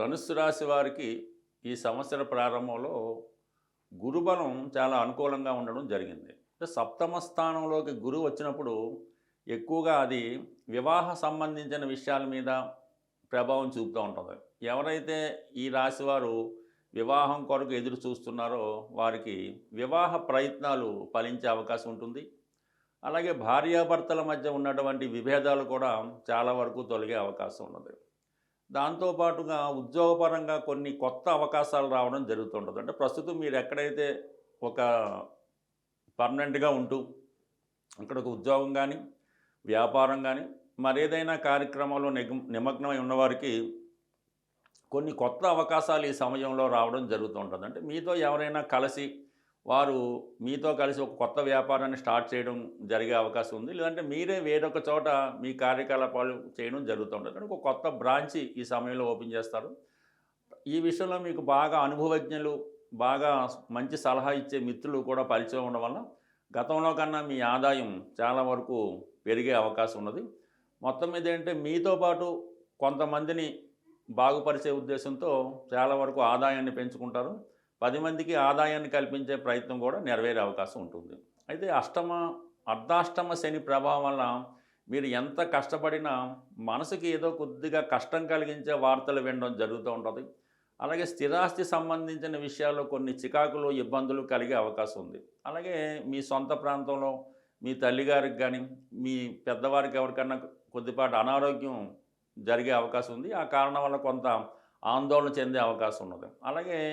ధనుస్సు రాశి వారికి ఈ సంవత్సర ప్రారంభంలో గురుబలం చాలా అనుకూలంగా ఉండడం జరిగింది. అంటే సప్తమ స్థానంలోకి గురువు వచ్చినప్పుడు ఎక్కువగా అది వివాహ సంబంధించిన విషయాల మీద ప్రభావం చూపుతూ ఉంటుంది. ఎవరైతే ఈ రాశివారు వివాహం కొరకు ఎదురు చూస్తున్నారో వారికి వివాహ ప్రయత్నాలు ఫలించే అవకాశం ఉంటుంది. అలాగే భార్యాభర్తల మధ్య ఉన్నటువంటి విభేదాలు కూడా చాలా వరకు తొలగే అవకాశం ఉన్నది. దాంతోపాటుగా ఉద్యోగపరంగా కొన్ని కొత్త అవకాశాలు రావడం జరుగుతుంటుంది. అంటే ప్రస్తుతం మీరు ఎక్కడైతే ఒక పర్మనెంట్గా ఉంటూ అక్కడ ఒక ఉద్యోగం కానీ వ్యాపారం కానీ మరేదైనా కార్యక్రమంలో నిమగ్నమై ఉన్నవారికి కొన్ని కొత్త అవకాశాలు ఈ సమయంలో రావడం జరుగుతుంటుంది. అంటే మీతో ఎవరైనా కలిసి వారు మీతో కలిసి ఒక కొత్త వ్యాపారాన్ని స్టార్ట్ చేయడం జరిగే అవకాశం ఉంది. లేదంటే మీరే వేరొక చోట మీ కార్యకలాపాలు చేయడం జరుగుతుంటుంది అంటే ఒక కొత్త బ్రాంచి ఈ సమయంలో ఓపెన్ చేస్తారు. ఈ విషయంలో మీకు బాగా అనుభవజ్ఞులు బాగా మంచి సలహా ఇచ్చే మిత్రులు కూడా పరిచయం ఉండడం వల్ల గతంలో కన్నా మీ ఆదాయం చాలా వరకు పెరిగే అవకాశం ఉన్నది. మొత్తం మీద ఏంటంటే మీతో పాటు కొంతమందిని బాగుపరిచే ఉద్దేశంతో చాలా వరకు ఆదాయాన్ని పెంచుకుంటారు. పది మందికి ఆదాయాన్ని కల్పించే ప్రయత్నం కూడా నెరవేరే అవకాశం ఉంటుంది. అయితే అష్టమ అర్ధాష్టమ శని ప్రభావం వల్ల మీరు ఎంత కష్టపడినా మనసుకి ఏదో కొద్దిగా కష్టం కలిగించే వార్తలు వినడం జరుగుతూ ఉంటుంది. అలాగే స్థిరాస్తి సంబంధించిన విషయాల్లో కొన్ని చికాకులు ఇబ్బందులు కలిగే అవకాశం ఉంది. అలాగే మీ సొంత ప్రాంతంలో మీ తల్లిగారికి కానీ మీ పెద్దవారికి ఎవరికన్నా కొద్దిపాటి అనారోగ్యం జరిగే అవకాశం ఉంది. ఆ కారణం వల్ల కొంత ఆందోళన చెందే అవకాశం ఉన్నది. అలాగే